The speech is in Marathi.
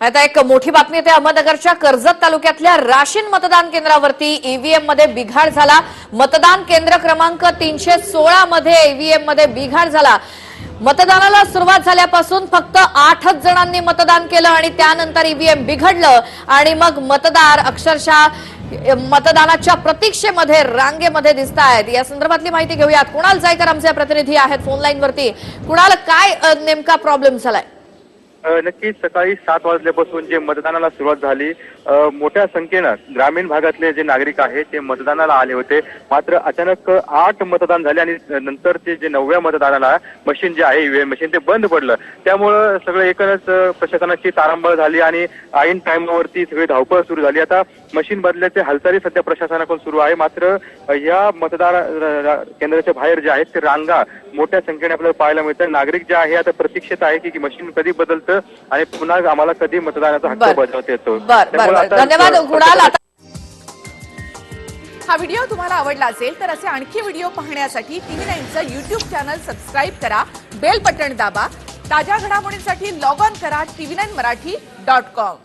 आता एक मोठी बातमी येते. अहमदनगरच्या कर्जत तालुक्यातल्या राशीन मतदान केंद्रावरती ईव्हीएममध्ये बिघाड झाला. मतदान केंद्र क्रमांक तीनशे सोळा मध्ये ईव्हीएममध्ये बिघाड झाला. मतदानाला सुरुवात झाल्यापासून फक्त आठच जणांनी मतदान केलं आणि त्यानंतर ईव्हीएम बिघडलं. आणि मग मतदार अक्षरशः मतदानाच्या प्रतीक्षेमध्ये रांगेमध्ये दिसत आहेत. या संदर्भातली माहिती घेऊयात. कुणाल जायकर आमचे प्रतिनिधी आहेत फोन कुणाल काय नेमका प्रॉब्लेम झालाय? नक्कीच सकाळी सात वाजल्यापासून जे मतदानाला सुरुवात झाली मोठ्या संख्येनं ग्रामीण भागातले जे नागरिक आहेत ते मतदानाला आले होते. मात्र अचानक आठ मतदान झाले आणि नंतर ते जे नवव्या मतदानाला मशीन जे आहे ईव्हीएम मशीन ते बंद पडलं. त्यामुळं सगळं एकच प्रशासनाची तारांबळ झाली आणि ऐन टाइमवरती सगळी धावपळ सुरू झाली. आता मशीन बदल्याचे हालचाली सध्या प्रशासनाकडून सुरू आहे. मात्र या मतदार केंद्राच्या बाहेर जे आहेत ते रांगा मोठ्या संख्येने आपल्याला पाहायला मिळतात. नागरिक जे आहे आता प्रतीक्षेत आहे की की मशीन कधी बदलतं? आणि पुन्हा आम्हाला कधी मतदानाचा हक्क. बजावता येतो. धन्यवाद. कुणाल हा व्हिडिओ तुम्हाला आवडला असेल तर असे आणखी व्हिडिओ पाहण्यासाठी टीव्ही नाईनचं युट्यूब चॅनल सबस्क्राईब करा बेल बटण दाबा ताज्या घडामोडींसाठी लॉग ऑन करा TV nine Marathi dot com.